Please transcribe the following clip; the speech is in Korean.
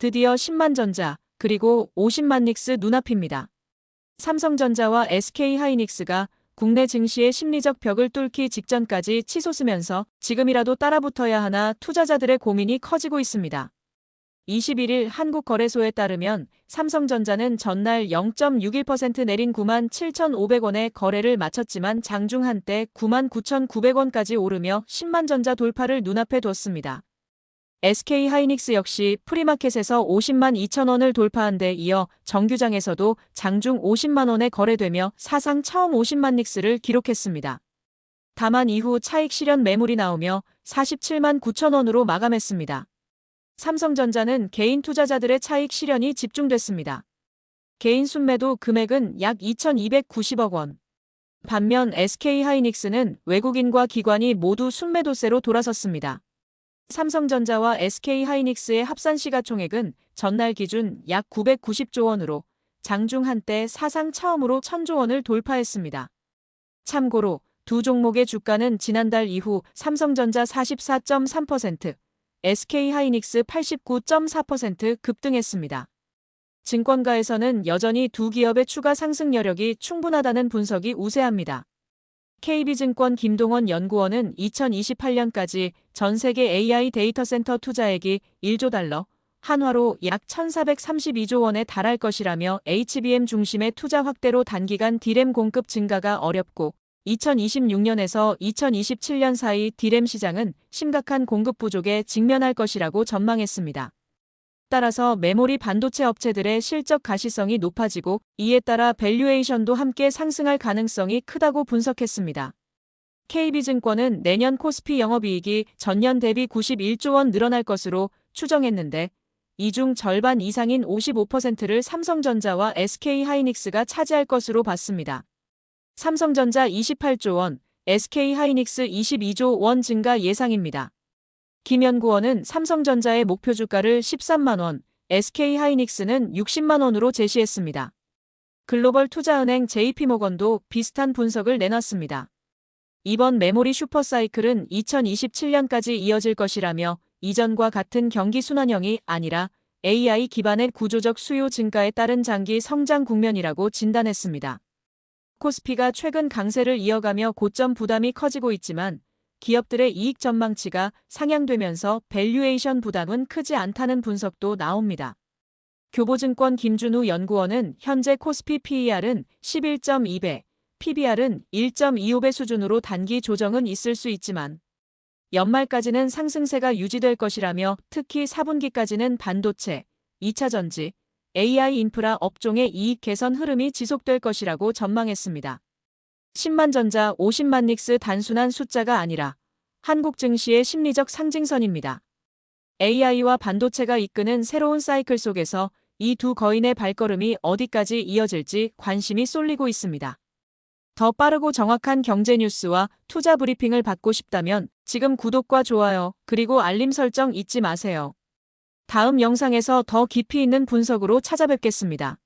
드디어 10만 전자, 그리고 50만 닉스 눈앞입니다. 삼성전자와 SK하이닉스가 국내 증시의 심리적 벽을 뚫기 직전까지 치솟으면서 지금이라도 따라붙어야 하나 투자자들의 고민이 커지고 있습니다. 21일 한국거래소에 따르면 삼성전자는 전날 0.61% 내린 9만 7,500원에 거래를 마쳤지만 장중 한때 9만 9,900원까지 오르며 10만 전자 돌파를 눈앞에 뒀습니다. SK하이닉스 역시 프리마켓에서 50만 2천 원을 돌파한 데 이어 정규장에서도 장중 50만 원에 거래되며 사상 처음 50만 닉스를 기록했습니다. 다만 이후 차익 실현 매물이 나오며 47만 9천 원으로 마감했습니다. 삼성전자는 개인 투자자들의 차익 실현이 집중됐습니다. 개인 순매도 금액은 약 2,290억 원. 반면 SK하이닉스는 외국인과 기관이 모두 순매도세로 돌아섰습니다. 삼성전자와 SK하이닉스의 합산 시가총액은 전날 기준 약 990조 원으로 장중 한때 사상 처음으로 1000조 원을 돌파했습니다. 참고로 두 종목의 주가는 지난달 이후 삼성전자 44.3%, SK하이닉스 89.4% 급등했습니다. 증권가에서는 여전히 두 기업의 추가 상승 여력이 충분하다는 분석이 우세합니다. KB증권 김동원 연구원은 2028년까지 전 세계 AI 데이터 센터 투자액이 1조 달러, 한화로 약 1,432조 원에 달할 것이라며 HBM 중심의 투자 확대로 단기간 디램 공급 증가가 어렵고 2026년에서 2027년 사이 디램 시장은 심각한 공급 부족에 직면할 것이라고 전망했습니다. 따라서 메모리 반도체 업체들의 실적 가시성이 높아지고 이에 따라 밸류에이션도 함께 상승할 가능성이 크다고 분석했습니다. KB증권은 내년 코스피 영업이익이 전년 대비 91조 원 늘어날 것으로 추정했는데 이 중 절반 이상인 55%를 삼성전자와 SK하이닉스가 차지할 것으로 봤습니다. 삼성전자 28조 원, SK하이닉스 22조 원 증가 예상입니다. 김 연구원은 삼성전자의 목표 주가를 13만 원, SK하이닉스는 60만 원으로 제시했습니다. 글로벌 투자은행 JP모건도 비슷한 분석을 내놨습니다. 이번 메모리 슈퍼사이클은 2027년까지 이어질 것이라며 이전과 같은 경기 순환형이 아니라 AI 기반의 구조적 수요 증가에 따른 장기 성장 국면이라고 진단했습니다. 코스피가 최근 강세를 이어가며 고점 부담이 커지고 있지만 기업들의 이익 전망치가 상향되면서 밸류에이션 부담은 크지 않다는 분석도 나옵니다. 교보증권 김준우 연구원은 현재 코스피 PER은 11.2배, PBR은 1.25배 수준으로 단기 조정은 있을 수 있지만 연말까지는 상승세가 유지될 것이라며 특히 4분기까지는 반도체, 2차 전지, AI 인프라 업종의 이익 개선 흐름이 지속될 것이라고 전망했습니다. 10만 전자 50만 닉스 단순한 숫자가 아니라 한국 증시의 심리적 상징선입니다. AI와 반도체가 이끄는 새로운 사이클 속에서 이 두 거인의 발걸음이 어디까지 이어질지 관심이 쏠리고 있습니다. 더 빠르고 정확한 경제 뉴스와 투자 브리핑을 받고 싶다면 지금 구독과 좋아요 그리고 알림 설정 잊지 마세요. 다음 영상에서 더 깊이 있는 분석으로 찾아뵙겠습니다.